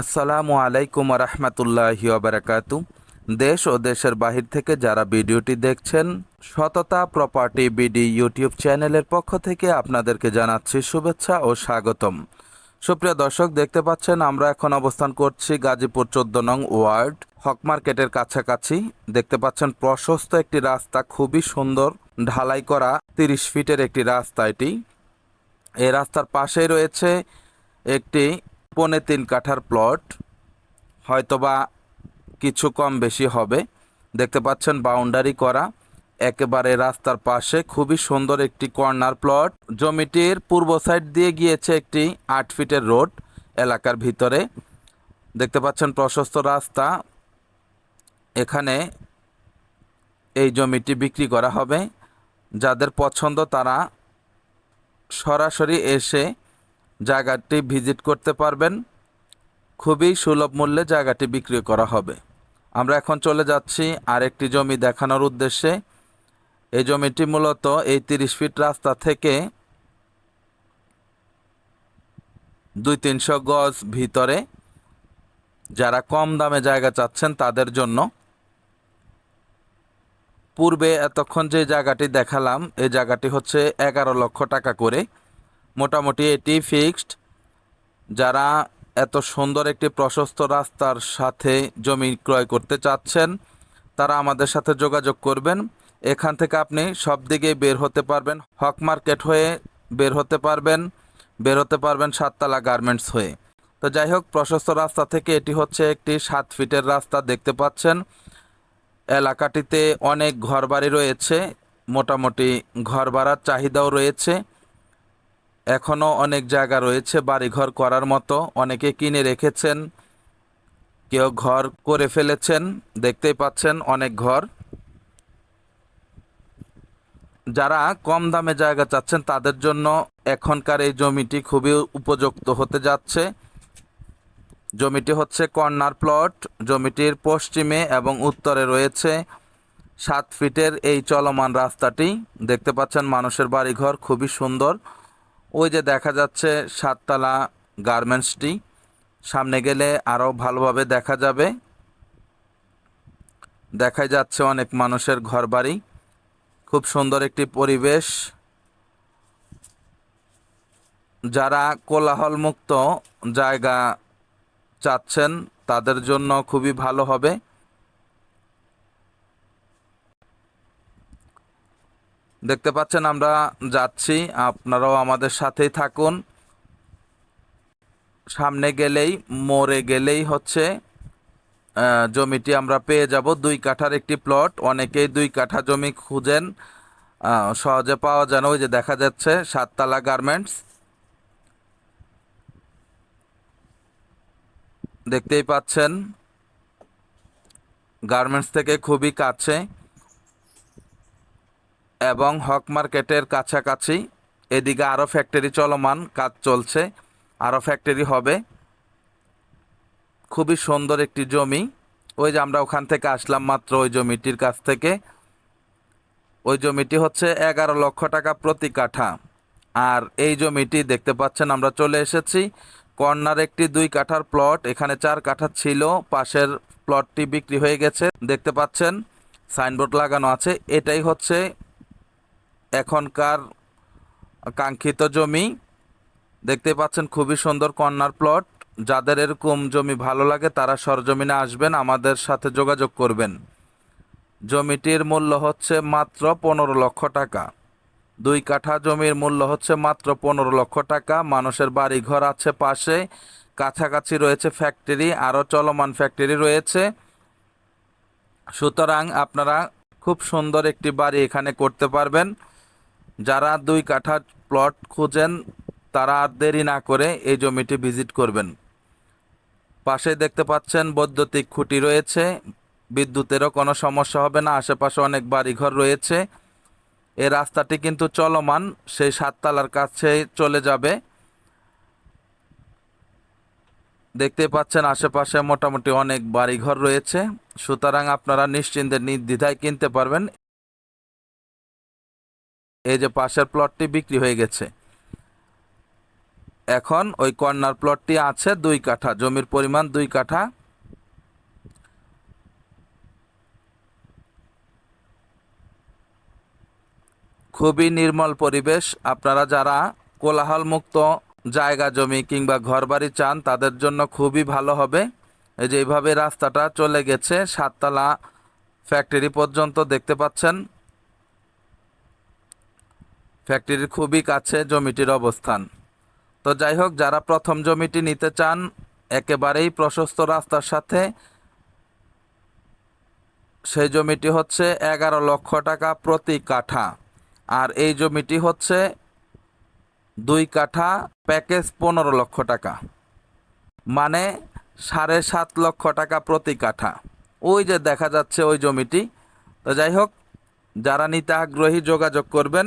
আসসালামু আলাইকুম রহমতুল্লাহি বারাকাতু। দেশ ও দেশের বাহির থেকে যারা ভিডিওটি দেখছেন, সততা প্রপার্টি বিডি ইউটিউব চ্যানেলের পক্ষ থেকে আপনাদেরকে জানাচ্ছি শুভেচ্ছা ও স্বাগতম। সুপ্রিয় দর্শক, দেখতে পাচ্ছেন আমরা এখন অবস্থান করছি গাজীপুর চোদ্দ নং ওয়ার্ড, হক মার্কেটের কাছাকাছি। দেখতে পাচ্ছেন প্রশস্ত একটি রাস্তা, খুবই সুন্দর, ঢালাই করা তিরিশ ফিটের একটি রাস্তা এটি। এই রাস্তার পাশেই রয়েছে একটি পৌনে তিন কাঠার প্লট হয়তোবা কিছু কম বেশি হবে। দেখতে পাচ্ছেন বাউন্ডারি করা। একেবারে রাস্তার পাশে খুবই সুন্দর একটি কর্নার প্লট জমিটির পূর্ব সাইড দিয়ে গিয়েছে একটি আট ফিটের রোড এলাকার ভিতরে। দেখতে পাচ্ছেন প্রশস্ত রাস্তা। এখানে এই জমিটি বিক্রি করা হবে। যাদের পছন্দ তারা সরাসরি এসে জায়গাটি ভিজিট করতে পারবেন। খুবই সুলভ মূল্যে জায়গাটি বিক্রি করা হবে। আমরা এখন চলে যাচ্ছি আরেকটি জমি দেখানোর উদ্দেশ্যে। এই জমিটি মূলত এই তিরিশ ফিট রাস্তা থেকে দুই তিনশো গজ ভিতরে। যারা কম দামে জায়গা চাচ্ছেন তাদের জন্য। পূর্বে এতক্ষণ যে জায়গাটি দেখালাম, এই জায়গাটি হচ্ছে এগারো লক্ষ টাকা করে। মোটামুটি এটি ফিক্সড। যারা এত সুন্দর একটি প্রশস্ত রাস্তার সাথে জমি ক্রয় করতে চাচ্ছেন, তারা আমাদের সাথে যোগাযোগ করবেন। এখান থেকে আপনি সব দিকেই বের হতে পারবেন। হক মার্কেট হয়ে বের হতে পারবেন, বের হতে পারবেন সাততলা গার্মেন্টস হয়ে। তো যাই হোক, প্রশস্ত রাস্তা থেকে এটি হচ্ছে একটি সাত ফিটের রাস্তা দেখতে পাচ্ছেন। এলাকাটিতে অনেক ঘরবাড়ি রয়েছে, মোটামুটি ঘর ভাড়ার চাহিদাও রয়েছে। এখনও অনেক জায়গা রয়েছে বাড়িঘর করার মতো। অনেকে কিনে রেখেছেন, কেউ ঘর করে ফেলেছেন, দেখতেই পাচ্ছেন অনেক ঘর। যারা কম দামে জায়গা চাচ্ছেন, তাদের জন্য এখনকার এই জমিটি খুবই উপযুক্ত হতে যাচ্ছে। জমিটি হচ্ছে কর্নার প্লট। জমিটির পশ্চিমে এবং উত্তরে রয়েছে সাত ফিটের এই চলমান রাস্তাটি। দেখতে পাচ্ছেন মানুষের বাড়িঘর খুবই সুন্দর। ওই যে দেখা যাচ্ছে সাততলা গার্মেন্টসটি সামনে গেলে আরও ভালোভাবে দেখা যাবে। দেখা যাচ্ছে অনেক মানুষের ঘরবাড়ি। খুব সুন্দর একটি পরিবেশ। যারা কোলাহলমুক্ত জায়গা চাচ্ছেন, তাদের জন্য খুবই ভালো হবে। দেখতে পাচ্ছেন, আমরা যাচ্ছি। আপনারাও আমাদের সাথেই থাকুন। সামনে গেলেই, মোড়ে গেলেই হচ্ছে জমিটি আমরা পেয়ে যাব। দুই কাঠার একটি প্লট। অনেকেই দুই কাঠা জমি খুঁজেন। সহজে পাওয়া যায় না। ওই যে দেখা যাচ্ছে, সাততলা গার্মেন্টস দেখতেই পাচ্ছেন গার্মেন্টস থেকে খুবই কাছে। এবং হক মার্কেটের কাছাকাছি। এদিকে আরও ফ্যাক্টরি চলমান কাজ চলছে। আরও ফ্যাক্টরি হবে। খুবই সুন্দর একটি জমি। ওই যে আমরা ওখান থেকে আসলাম মাত্র ওই জমিটির কাছ থেকে। ওই জমিটি হচ্ছে এগারো লক্ষ টাকা প্রতি কাঠা। আর এই জমিটি দেখতে পাচ্ছেন আমরা চলে এসেছি। কর্নার একটি দুই কাঠার প্লট এখানে চার কাঠা ছিল। পাশের প্লটটি বিক্রি হয়ে গেছে। দেখতে পাচ্ছেন সাইনবোর্ড লাগানো আছে। এটাই হচ্ছে এখনকার কাঙ্ক্ষিত জমি। দেখতে পাচ্ছেন খুবই সুন্দর কর্নার প্লট যাদের এরকম জমি ভালো লাগে, তারা সরজমিনে আসবেন, আমাদের সাথে যোগাযোগ করবেন। জমিটির মূল্য হচ্ছে মাত্র পনেরো লক্ষ টাকা। দুই কাঠা জমির মূল্য হচ্ছে মাত্র পনেরো লক্ষ টাকা। মানুষের বাড়ি ঘর আছে পাশে, কাছাকাছি রয়েছে ফ্যাক্টরি আরও চলমান ফ্যাক্টরি রয়েছে। সুতরাং আপনারা খুব সুন্দর একটি বাড়ি এখানে করতে পারবেন। যারা দুই কাঠা প্লট খুঁজেন, তারা আর দেরি না করে এই জমিটি ভিজিট করবেন। পাশে দেখতে পাচ্ছেন বৈদ্যুতিক খুঁটি রয়েছে, বিদ্যুতেরও কোনো সমস্যা হবে না, আশেপাশে অনেক বাড়িঘর রয়েছে। এই রাস্তাটি কিন্তু চলমান, সেই সাততলার কাছে চলে যাবে। দেখতে পাচ্ছেন আশেপাশে মোটামুটি অনেক বাড়িঘর রয়েছে, সুতরাং আপনারা নিশ্চিন্তে নির্দ্বিধায় কিনতে পারবেন। এই যে পাশের প্লটটি বিক্রি হয়ে গেছে। এখন ওই কর্নার প্লটটি আছে দুই কাঠা, জমির পরিমাণ দুই কাঠা। খুবই নির্মল পরিবেশ। আপনারা যারা কোলাহল মুক্ত জায়গা, জমি কিংবা ঘরবাড়ি চান, তাদের জন্য খুবই ভালো হবে। এই যে এইভাবে রাস্তাটা চলে গেছে, সাততলা ফ্যাক্টরি পর্যন্ত দেখতে পাচ্ছেন। ফ্যাক্টরির খুবই কাছে জমিটির অবস্থান। তো যাই হোক, যারা প্রথম জমিটি নিতে চান, একেবারেই প্রশস্ত রাস্তার সাথে সেই জমিটি হচ্ছে এগারো লক্ষ টাকা প্রতি কাঠা। আর এই জমিটি হচ্ছে দুই কাঠা, প্যাকেজ পনেরো লক্ষ টাকা। মানে সাড়ে সাত লক্ষ টাকা প্রতি কাঠা। ওই যে দেখা যাচ্ছে ওই জমিটি। তো যাই হোক, যারা নিতে আগ্রহী যোগাযোগ করবেন